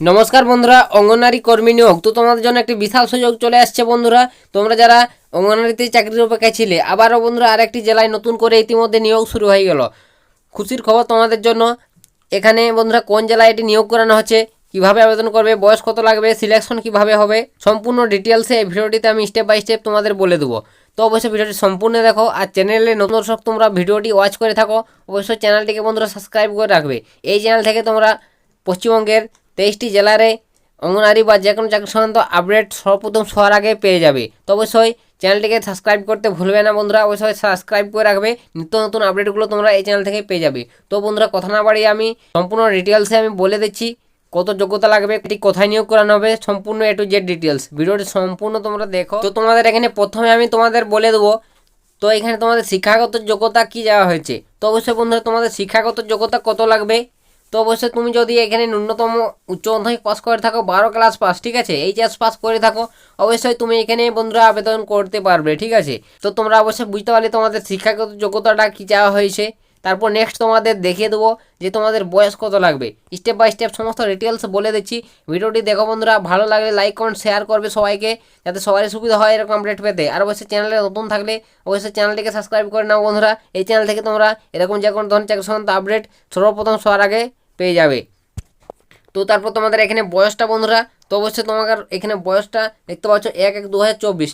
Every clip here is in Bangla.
নমস্কার বন্ধুরা অঙ্গনারী কর্মী নিয়োগ। তো তোমাদের জন্য একটি বিশাল সুযোগ চলে আসছে বন্ধুরা। তোমরা যারা অঙ্গনারীতে চাকরির অপেক্ষায় ছিলে, আবারও বন্ধুরা আরেকটি জেলায় নতুন করে ইতিমধ্যে নিয়োগ শুরু হয়ে গেল। খুশির খবর তোমাদের জন্য, এখানে বন্ধুরা কোন জেলায় এটি নিয়োগ করানো হচ্ছে, কীভাবে আবেদন করবে, বয়স কত লাগবে সিলেকশন কীভাবে হবে, সম্পূর্ণ ডিটেলসে এই ভিডিওটিতে আমি স্টেপ বাই স্টেপ তোমাদের বলে দেবো। তো অবশ্যই ভিডিওটি সম্পূর্ণ দেখো, আর চ্যানেলে নতুন দর্শক, তোমরা ভিডিওটি ওয়াচ করে থাকো। অবশ্যই চ্যানেলটিকে বন্ধুরা সাবস্ক্রাইব করে রাখবে। এই চ্যানেল থেকে তোমরা পশ্চিমবঙ্গের তেইশটি জেলারে অঙ্গনারী বা যে কোনো চাকরি সংক্রান্ত আপডেট সর্বপ্রথম সবার আগে পেয়ে যাবে। তো অবশ্যই চ্যানেলটিকে সাবস্ক্রাইব করতে ভুলবে না বন্ধুরা। অবশ্যই সাবস্ক্রাইব করে রাখবে। নিত্য নতুন আপডেটগুলো তোমরা এই চ্যানেল থেকে পেয়ে যাবে। তো বন্ধুরা, কথা না বাড়িয়ে আমি সম্পূর্ণ ডিটেলসে আমি বলে দিচ্ছি। কত যোগ্যতা লাগবে, এটি কোথায় নিয়োগ করানো হবে, সম্পূর্ণ এ টু জেড ডিটেলস ভিডিওটি সম্পূর্ণ তোমরা দেখো। তো তোমাদের এখানে প্রথমে আমি তোমাদের বলে দেবো, তো এখানে তোমাদের শিক্ষাগত যোগ্যতা কি যাওয়া হয়েছে? তো অবশ্যই বন্ধুরা, তোমাদের শিক্ষাগত যোগ্যতা কত লাগবে? তো অবশ্যই তুমি যদি এখানে ন্যূনতম উচ্চ মাধ্যমিক পাস করে থাকো, বারো ক্লাস পাস, ঠিক আছে? এইচএস পাস করে থাকো, অবশ্যই তুমি এখানে বন্ধুরা আবেদন করতে পারবে, ঠিক আছে? তো তোমরা অবশ্যই বুঝতে পারলে তোমাদের শিক্ষাগত যোগ্যতাটা কী চাওয়া হয়েছে। তারপর নেক্সট তোমাদের দেখিয়ে দেবো যে তোমাদের বয়স কত লাগবে। স্টেপ বাই স্টেপ সমস্ত ডিটেলস বলে দিচ্ছি। ভিডিওটি দেখো বন্ধুরা, ভালো লাগলে লাইক কমেন্ট শেয়ার করবে সবাইকে, যাতে সবারই সুবিধা হয় এরকম আপডেট পেতে। আর অবশ্যই চ্যানেলে নতুন থাকলে অবশ্যই চ্যানেলটিকে সাবস্ক্রাইব করে নাও বন্ধুরা। এই চ্যানেল থেকে তোমরা এরকম যে কোনো ধরনের চাকরি সংক্রান্ত আপডেট সর্বপ্রথম সবার আগে পেয়ে যাবে। তো তারপর তোমাদের এখানে বয়সটা বন্ধুরা, তো অবশ্যই তোমাদের এখানে বয়সটা দেখতে পাচ্ছ এক এক দু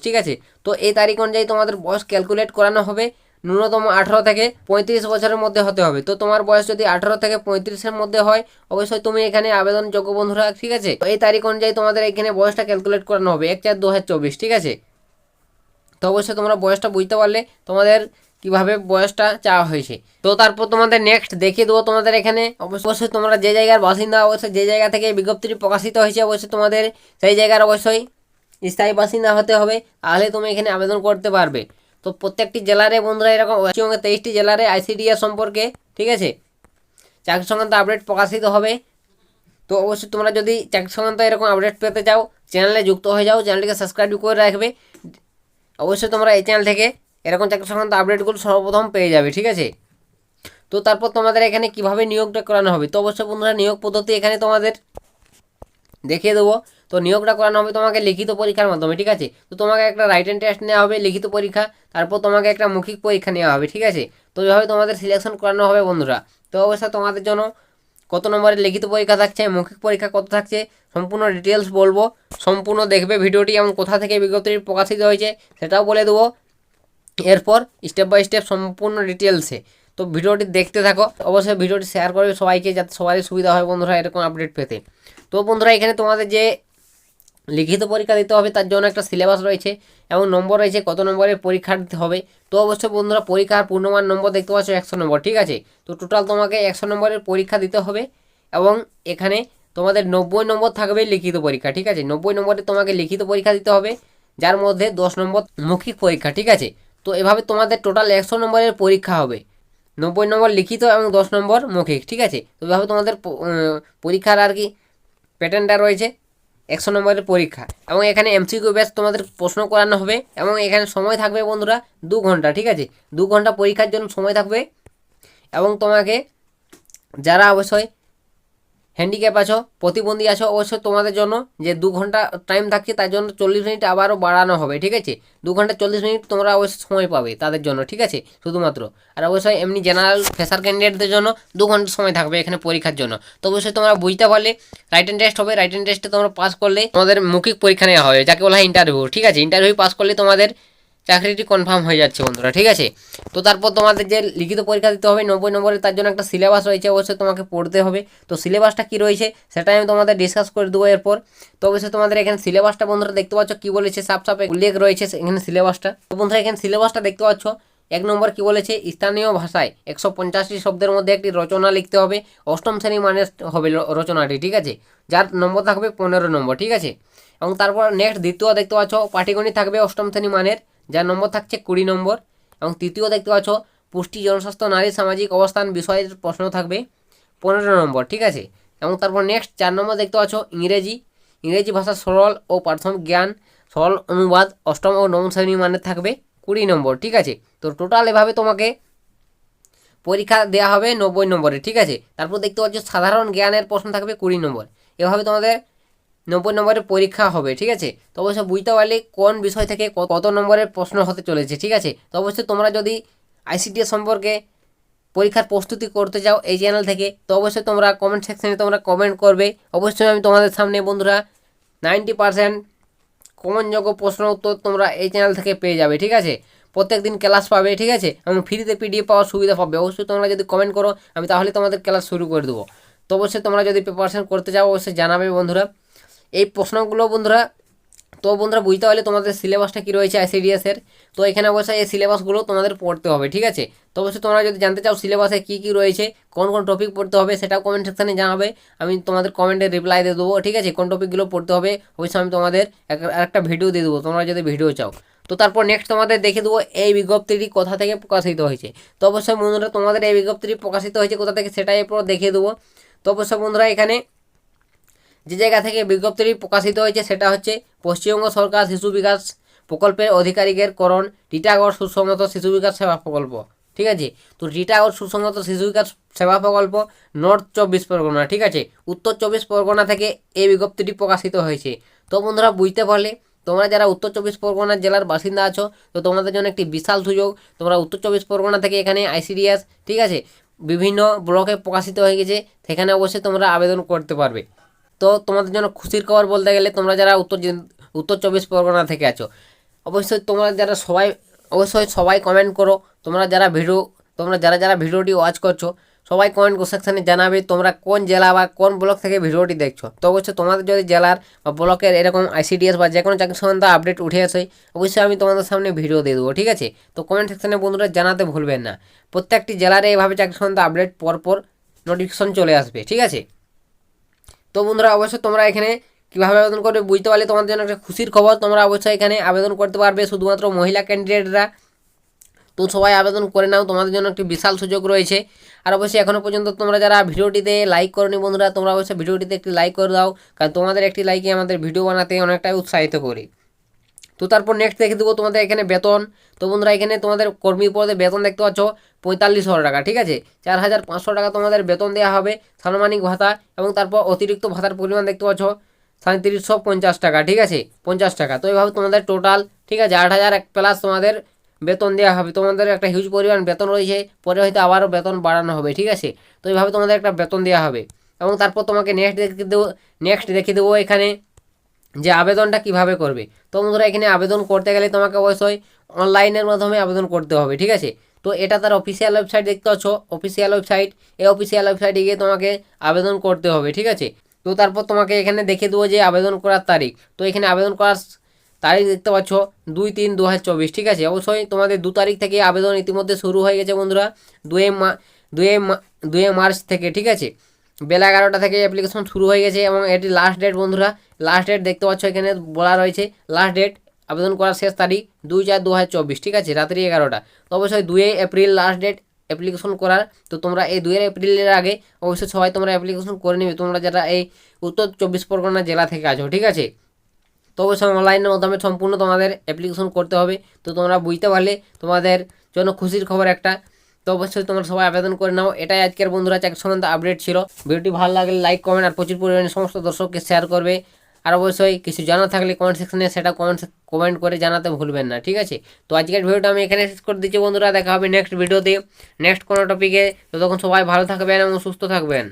ঠিক আছে? তো এই তারিখ অনুযায়ী তোমাদের বয়স ক্যালকুলেট করানো হবে ন্যূনতম আঠারো থেকে পঁয়ত্রিশ বছরের মধ্যে হতে হবে। তো তোমার বয়স যদি আঠারো থেকে পঁয়ত্রিশের মধ্যে হয়, অবশ্যই তুমি এখানে আবেদনযোগ্য বন্ধুরা, ঠিক আছে? তো এই তারিখ অনুযায়ী তোমাদের এখানে বয়সটা ক্যালকুলেট করানো হবে এক চার দু ঠিক আছে? তো অবশ্যই তোমরা বয়সটা বুঝতে পারলে তোমাদের কীভাবে বয়সটা চাওয়া হয়েছে। তো তারপর তোমাদের নেক্সট দেখিয়ে দেবো তোমাদের এখানে। অবশ্যই তোমরা যে জায়গার বাসিন্দা, অবশ্যই যে জায়গা থেকে বিজ্ঞপ্তিটি প্রকাশিত হয়েছে, অবশ্যই তোমাদের সেই জায়গার অবশ্যই স্থায়ী বাসিন্দা হতে হবে। তাহলে তুমি এখানে আবেদন করতে পারবে। তো প্রত্যেকটি জেলারে বন্ধুরা, এরকম পশ্চিমবঙ্গের তেইশটি জেলারে আইসিডিএস সম্পর্কে, ঠিক আছে? চাকরি সংক্রান্ত আপডেট প্রকাশিত হবে। তো অবশ্যই তোমরা যদি চাকরি সংক্রান্ত এরকম আপডেট পেতে চাও চ্যানেলে যুক্ত হয়ে যাও চ্যানেলটিকে সাবস্ক্রাইব করে রাখবে। অবশ্যই তোমরা এই চ্যানেল থেকে এরকম চাকরি সংক্রান্ত আপডেটগুলো সর্বপ্রথম পেয়ে যাবে, ঠিক আছে? তো তারপর তোমাদের এখানে কীভাবে নিয়োগটা করানো হবে? তো অবশ্যই বন্ধুরা, নিয়োগ পদ্ধতি এখানে তোমাদের দেখিয়ে দেবো। তো নিয়োগটা করানো হবে তোমাকে লিখিত পরীক্ষার মাধ্যমে, ঠিক আছে? তো তোমাকে একটা রাইটেন টেস্ট নেওয়া হবে, লিখিত পরীক্ষা। তারপর তোমাকে একটা মৌখিক পরীক্ষা নেওয়া হবে, ঠিক আছে? তো এইভাবে তোমাদের সিলেকশন করানো হবে বন্ধুরা। তো অবশ্যই তোমাদের জন্য কত নম্বরের লিখিত পরীক্ষা থাকছে, মৌখিক পরীক্ষা কত থাকছে, সম্পূর্ণ ডিটেলস বলব। সম্পূর্ণ দেখবে ভিডিওটি এবং কোথা থেকে বিজ্ঞপ্তিটি প্রকাশিত হয়েছে, সেটাও বলে দেবো। এরপর স্টেপ বাই স্টেপ সম্পূর্ণ ডিটেলসে তো ভিডিওটি দেখতে থাকো, অবশ্যই ভিডিওটি শেয়ার করবে সবাইকে যাতে সবারই সুবিধা হয় বন্ধুরা এরকম আপডেট পেতে। তো বন্ধুরা এখানে তোমাদের যে লিখিত পরীক্ষা দিতে হবে তার জন্য একটা সিলেবাস রয়েছে এবং নম্বর রয়েছে, কত নম্বরের পরীক্ষা দিতে হবে। তো অবশ্যই বন্ধুরা পরীক্ষার পূর্ণমান নম্বর দেখতে পাচ্ছ একশো নম্বর, ঠিক আছে? তো টোটাল তোমাকে একশো নম্বরের পরীক্ষা দিতে হবে এবং এখানে তোমাদের নব্বই নম্বর থাকবে লিখিত পরীক্ষা, ঠিক আছে? নব্বই নম্বরে তোমাকে লিখিত পরীক্ষা দিতে হবে, যার মধ্যে দশ নম্বর মৌখিক পরীক্ষা, ঠিক আছে? তো এভাবে তোমাদের টোটাল একশো নম্বরের পরীক্ষা হবে। নব্বই নম্বর লিখিত এবং দশ নম্বর মৌখিক, ঠিক আছে? তো এভাবে তোমাদের পরীক্ষার আর কি প্যাটার্নটা রয়েছে, একশো নম্বরের পরীক্ষা। এবং এখানে এমসিকিউ ব্যাস তোমাদের প্রশ্ন করানো হবে এবং এখানে সময় থাকবে বন্ধুরা দু ঘণ্টা, ঠিক আছে? দু ঘণ্টা পরীক্ষার জন্য সময় থাকবে এবং তোমাকে যারা অবশ্যই হ্যান্ডিক্যাপ আছো, প্রতিবন্ধী আছো, অবশ্যই তোমাদের জন্য যে দু ঘণ্টা টাইম থাকছে, তার জন্য চল্লিশ মিনিট আবারও বাড়ানো হবে, ঠিক আছে? দু ঘণ্টা চল্লিশ মিনিট তোমরা অবশ্যই সময় পাবে তাদের জন্য, ঠিক আছে? শুধুমাত্র। আর অবশ্যই এমনি জেনারেল ফ্রেশার ক্যান্ডিডেটদের জন্য দু ঘণ্টা সময় থাকবে এখানে পরীক্ষার জন্য। তো অবশ্যই তোমরা বুঝতে পারলে রাইটেন টেস্ট হবে রাইট রাইটেন টেস্টে তোমরা পাস করলে তোমাদের মৌখিক পরীক্ষা নেওয়া হবে, যাকে বলা হয় ইন্টারভিউ ঠিক আছে? ইন্টারভিউ পাস করলে তোমাদের চাকরিটি কনফার্ম হয়ে যাচ্ছে বন্ধুরা, ঠিক আছে? তো তারপর তোমাদের যে লিখিত পরীক্ষা দিতে হবে নব্বই নম্বরে, তার জন্য একটা সিলেবাস রয়েছে, অবশ্যই তোমাকে পড়তে হবে। তো সিলেবাসটা কী রয়েছে সেটা আমি তোমাদের ডিসকাস করে দেবো এরপর। তো অবশ্যই তোমাদের এখানে সিলেবাসটা বন্ধুরা দেখতে পাচ্ছ, কী বলেছে সাপ সাপে উল্লেখ রয়েছে এখানে সিলেবাসটা তো বন্ধুরা এখানে সিলেবাসটা দেখতে পাচ্ছ, এক নম্বর কি বলেছে, স্থানীয় ভাষায় একশো পঞ্চাশটি শব্দের মধ্যে একটি রচনা লিখতে হবে, অষ্টম শ্রেণি মানের হবে রচনাটি, ঠিক আছে? যার নম্বর থাকবে পনেরো নম্বর, ঠিক আছে? এবং তারপর নেক্সট দ্বিতীয় দেখতে পাচ্ছ, পাটিগণিত থাকবে অষ্টম শ্রেণি মানের যার নম্বর থাকছে কুড়ি নম্বর এবং তৃতীয় দেখতে পাচ্ছ, পুষ্টি, জনস্বাস্থ্য, নারী, সামাজিক অবস্থান বিষয়ের প্রশ্ন থাকবে পনেরো নম্বর, ঠিক আছে? এবং তারপর নেক্সট চার নম্বর দেখতে পাচ্ছ, ইংরেজি। ইংরেজি ভাষা সরল ও প্রাথমিক জ্ঞান, সরল অনুবাদ, অষ্টম ও নবম শ্রেণি মানের থাকবে কুড়ি নম্বর, ঠিক আছে? তো টোটাল এভাবে তোমাকে পরীক্ষা দেওয়া হবে নব্বই নম্বরে, ঠিক আছে? তারপর দেখতে পাচ্ছ, সাধারণ জ্ঞানের প্রশ্ন থাকবে কুড়ি নম্বর। এভাবে তোমাদের নব্বই নম্বরের পরীক্ষা হবে, ঠিক আছে? তো অবশ্যই বুঝতে পারলে কোন বিষয় থেকে কত নম্বরের প্রশ্ন হতে চলেছে, ঠিক আছে? তো অবশ্যই তোমরা যদি আইসিডিএস সম্পর্কে পরীক্ষার প্রস্তুতি করতে চাও এই চ্যানেল থেকে, তো অবশ্যই তোমরা কমেন্ট সেকশনে তোমরা কমেন্ট করবে। অবশ্যই আমি তোমাদের সামনে বন্ধুরা নাইনটি পার্সেন্ট কমনযোগ্য প্রশ্ন উত্তর তোমরা এই চ্যানেল থেকে পেয়ে যাবে, ঠিক আছে? প্রত্যেক দিন ক্লাস পাবে, ঠিক আছে? এবং ফ্রিতে পিডিএফ পাওয়ার সুবিধা পাবে। অবশ্যই তোমরা যদি কমেন্ট করো, আমি তাহলে তোমাদের ক্লাস শুরু করে দেবো। তো অবশ্যই তোমরা যদি প্রিপারেশন করতে চাও, অবশ্যই জানাবে বন্ধুরা। এই প্রশ্নগুলো বন্ধুরা, তো বন্ধুরা বুঝতে পারলে তোমাদের সিলেবাসটা কী রয়েছে আইসিডিএস এর তো এখানে অবশ্যই এই সিলেবাসগুলো তোমাদের পড়তে হবে, ঠিক আছে? তো অবশ্যই তোমরা যদি জানতে চাও সিলেবাসে কী কী রয়েছে, কোন কোন টপিক পড়তে হবে, সেটাও কমেন্ট সেকশানে জানাবে। আমি তোমাদের কমেন্টে রিপ্লাই দিয়ে দেবো, ঠিক আছে? কোন টপিকগুলো পড়তে হবে, অবশ্যই আমি তোমাদের এক- একটা ভিডিও দিয়ে দেবো, তোমরা যদি ভিডিও চাও। তো তারপর নেক্সট তোমাদের দেখে দেবো এই বিজ্ঞপ্তিটি কোথা থেকে প্রকাশিত হয়েছে। তো অবশ্যই বন্ধুরা, তোমাদের এই বিজ্ঞপ্তিটি প্রকাশিত হয়েছে কোথা থেকে সেটাই এরপর দেখিয়ে দেবো। তো অবশ্যই বন্ধুরা, এখানে যে জায়গা থেকে বিজ্ঞপ্তিটি প্রকাশিত হয়েছে সেটা হচ্ছে পশ্চিমবঙ্গ সরকার শিশু বিকাশ প্রকল্পের আধিকারিকের করণ, টিটাগড় সুসংগত শিশু বিকাশ সেবা প্রকল্প। ঠিক আছে? তো টিটাগড় সুসংগত শিশু বিকাশ সেবা প্রকল্প নর্থ চব্বিশ পরগনা, ঠিক আছে? উত্তর চব্বিশ পরগনা থেকে এই বিজ্ঞপ্তিটি প্রকাশিত হয়েছে। তো বন্ধুরা, বুঝতে পারলে তোমরা যারা উত্তর চব্বিশ পরগনা জেলার বাসিন্দা আছো, তো তোমাদের জন্য একটি বিশাল সুযোগ। তোমরা উত্তর চব্বিশ পরগনা থেকে এখানে আইসিডিএস, ঠিক আছে? বিভিন্ন ব্লকে প্রকাশিত হয়ে গেছে, সেখানে অবশ্যই তোমরা আবেদন করতে পারবে। তো তোমাদের জন্য খুশির খবর বলতে গেলে তোমরা যারা উত্তর উত্তর চব্বিশ পরগনা থেকে আছো, অবশ্যই তোমরা যারা সবাই, অবশ্যই সবাই কমেন্ট করো। তোমরা যারা ভিডিও, তোমরা যারা যারা ভিডিওটি ওয়াচ করছ, সবাই কমেন্ট সেকশানে জানাবে তোমরা কোন জেলা বা কোন ব্লক থেকে ভিডিওটি দেখছ। তো অবশ্যই তোমাদের যদি জেলার বা ব্লকের এরকম আইসিডিএস বা যে কোনো চাকরি সম্বন্ধে আপডেট উঠে আসে, অবশ্যই আমি তোমাদের সামনে ভিডিও দিয়ে দেবো, ঠিক আছে? তো কমেন্ট সেকশানে বন্ধুরা জানাতে ভুলবেন না। প্রত্যেকটি জেলার এইভাবে চাকরি সম্বন্ধে আপডেট পরপর নোটিফিকেশন চলে আসবে, ঠিক আছে? তো বন্ধুরা, অবশ্যই তোমরা এখানে কীভাবে আবেদন করবে বুঝতে পারলে তোমাদের জন্য একটা খুশির খবর। তোমরা অবশ্যই এখানে আবেদন করতে পারবে শুধুমাত্র মহিলা ক্যান্ডিডেটরা তো সবাই আবেদন করে নাও, তোমাদের জন্য একটি বিশাল সুযোগ রয়েছে। আর অবশ্যই এখনও পর্যন্ত তোমরা যারা ভিডিওটিতে লাইক করনি বন্ধুরা, তোমরা অবশ্যই ভিডিওটিতে একটি লাইক করে দাও, কারণ তোমাদের একটি লাইকে আমাদের ভিডিও বানাতে অনেকটাই উৎসাহিত করি। তো তারপর নেক্সট দেখে দেবো তোমাদের এখানে বেতন। তো বন্ধুরা এখানে তোমাদের কর্মী পদে বেতন দেখতে পাচ্ছ, পঁয়তাল্লিশশো টাকা, ঠিক আছে? চার হাজার পাঁচশো টাকা তোমাদের বেতন দেওয়া হবে সাম্মানিক ভাতা এবং তারপর অতিরিক্ত ভাতার পরিমাণ দেখতে পাচ্ছ সাঁত্রিশশো পঞ্চাশ টাকা, ঠিক আছে? পঞ্চাশ টাকা। তো এইভাবে তোমাদের টোটাল ঠিক আছে? আট হাজার এক প্লাস তোমাদের বেতন দেওয়া হবে। তোমাদের একটা হিউজ পরিমাণ বেতন রয়েছে, পরে হয়তো আবারও বেতন বাড়ানো হবে, ঠিক আছে? তো এইভাবে তোমাদের একটা বেতন দেওয়া হবে। এবং তারপর তোমাকে নেক্সট দেখে দেবো নেক্সট দেখে দেবো এখানে যে আবেদনটা কীভাবে করবে? তো বন্ধুরা, এখানে আবেদন করতে গেলে তোমাকে অবশ্যই অনলাইনের মাধ্যমে আবেদন করতে হবে, ঠিক আছে? তো এটা তার অফিসিয়াল ওয়েবসাইট দেখতে পাচ্ছ। অফিসিয়াল ওয়েবসাইট এই অফিসিয়াল ওয়েবসাইটে গিয়ে তোমাকে আবেদন করতে হবে, ঠিক আছে? তো তারপর তোমাকে এখানে দেখে দেবো যে আবেদন করার তারিখ। তো এখানে আবেদন করার তারিখ দেখতে পাচ্ছ, দুই তিন দু ঠিক আছে? অবশ্যই তোমাদের দু তারিখ থেকে আবেদন ইতিমধ্যে শুরু হয়ে গেছে বন্ধুরা দুয়ে মা দুয়ে দুয়ে মার্চ থেকে, ঠিক আছে? বেলা এগারোটা থেকে অ্যাপ্লিকেশন শুরু হয়ে গেছে এবং এটি লাস্ট ডেট বন্ধুরা। লাস্ট ডেট দেখতে পাচ্ছ এখানে বলা রয়েছে লাস্ট ডেট আবেদন করার শেষ তারিখ দুই চার দু ঠিক আছে? রাত্রি এগারোটা। তো অবশ্যই দুই এপ্রিল লাস্ট ডেট অ্যাপ্লিকেশন করার, তো তোমরা এই দুই এপ্রিলের আগে অবশ্যই সবাই তোমরা অ্যাপ্লিকেশন করে নিবে। তোমরা যারা এই উত্তর চব্বিশ পরগনা জেলা থেকে আছো, ঠিক আছে? তো অবশ্যই অনলাইনের মাধ্যমে সম্পূর্ণ তোমাদের অ্যাপ্লিকেশন করতে হবে। তো তোমরা বুঝতে পারলে তোমাদের জন্য খুশির খবর একটা। তো অবশ্যই তোমরা সবাই আবেদন করে নাও। এটাই আজকের বন্ধুরা চাকরি সম্বন্ধে আপডেট ছিল। ভিডিওটি ভালো লাগলে লাইক কমেন্ট আর প্রচুর পরিমাণে সমস্ত দর্শককে শেয়ার করবে। আর অবশ্যই কিছু জানা থাকলে কমেন্ট সেকশনে সেটা কমেন্ট কমেন্ট করে জানাতে ভুলবেন না, ঠিক আছে? তো আজকের ভিডিওটা আমি এখানে শেষ করে দিচ্ছি বন্ধুরা, দেখা হবে নেক্সট ভিডিওতে নেক্সট কোনো টপিকে ততক্ষণ সবাই ভালো থাকবেন এবং সুস্থ থাকবেন।